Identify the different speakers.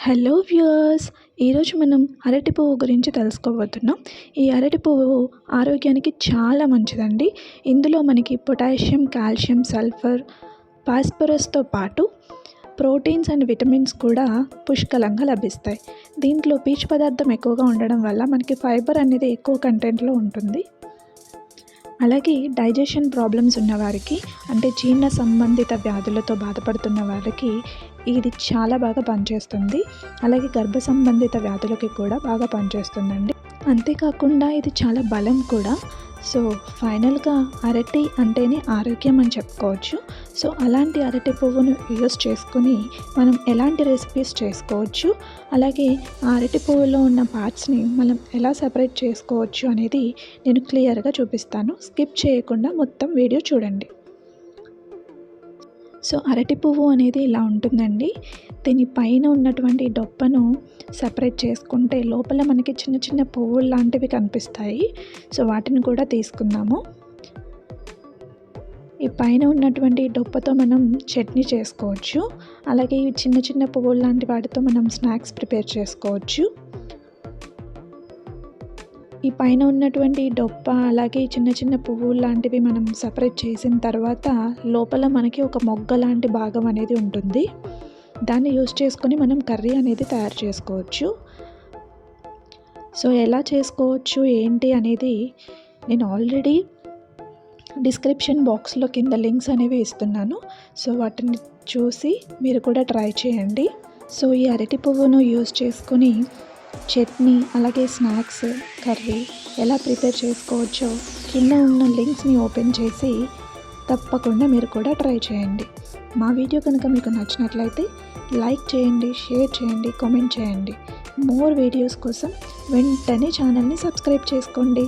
Speaker 1: Hello viewers ఈరోజు మనం అరటి పువ్వు గురించి తెలుసుకోబోతున్నాం. ఈ అరటి పువ్వు ఆరోగ్యానికి చాలా మంచిదండి. ఇందులో మనకి పొటాషియం కాల్షియం సల్ఫర్ ఫాస్ఫరస్తో పాటు ప్రోటీన్స్ అండ్ విటమిన్స్ కూడా పుష్కలంగా లభిస్తాయి. దీంట్లో పీచు పదార్థం ఎక్కువగా ఉండడం వల్ల మనకి ఫైబర్ అనేది ఎక్కువ కంటెంట్లో ఉంటుంది. అలాగే డైజెషన్ ప్రాబ్లమ్స్ ఉన్నవారికి అంటే జీర్ణ సంబంధిత వ్యాధులతో బాధపడుతున్న వారికి ఇది చాలా బాగా పనిచేస్తుంది. అలాగే గర్భ సంబంధిత వ్యాధులకి కూడా బాగా పనిచేస్తుందండి. అంతేకాకుండా ఇది చాలా బలం కూడా. సో ఫైనల్గా అరటి అంటేనే ఆరోగ్యం అని చెప్పుకోవచ్చు. సో అలాంటి అరటి పువ్వును యూస్ చేసుకుని మనం ఎలాంటి రెసిపీస్ చేసుకోవచ్చు? అలాగే ఆ అరటి పువ్వులో ఉన్న పార్ట్స్ని మనం ఎలా సపరేట్ చేసుకోవచ్చు అనేది నేను క్లియర్గా చూపిస్తాను. స్కిప్ చేయకుండా మొత్తం వీడియో చూడండి. సో అరటి పువ్వు అనేది ఇలా ఉంటుందండి. దీని పైన ఉన్నటువంటి డొప్పను సపరేట్ చేసుకుంటే లోపల మనకి చిన్న చిన్న పువ్వులు లాంటివి కనిపిస్తాయి. సో వాటిని కూడా తీసుకుందాము. ఈ పైన ఉన్నటువంటి డొప్పతో మనం చట్నీ చేసుకోవచ్చు. అలాగే ఈ చిన్న చిన్న పువ్వులు లాంటి వాటితో మనం స్నాక్స్ ప్రిపేర్ చేసుకోవచ్చు. ఈ పైన ఉన్నటువంటి డొప్ప అలాగే చిన్న చిన్న పువ్వులు లాంటివి మనం సపరేట్ చేసిన తర్వాత లోపల మనకి ఒక మొగ్గ లాంటి భాగం అనేది ఉంటుంది. దాన్ని యూస్ చేసుకొని మనం కర్రీ అనేది తయారు చేసుకోవచ్చు. సో ఎలా చేసుకోవచ్చు ఏంటి అనేది నేను ఆల్రెడీ డిస్క్రిప్షన్ బాక్స్లో కింద లింక్స్ అనేవి ఇస్తున్నాను. సో వాటిని చూసి మీరు కూడా ట్రై చేయండి. సో ఈ అరటి పువ్వును యూస్ చేసుకొని చట్నీ అలాగే స్నాక్స్ కర్రీ ఎలా ప్రిపేర్ చేసుకోవచ్చో కింద ఉన్న లింక్స్ని ఓపెన్ చేసి తప్పకుండా మీరు కూడా ట్రై చేయండి. మా వీడియో కనుక మీకు నచ్చినట్లయితే లైక్ చేయండి షేర్ చేయండి కామెంట్ చేయండి. మోర్ వీడియోస్ కోసం వెంటనే ఛానల్ని సబ్స్క్రైబ్ చేసుకోండి.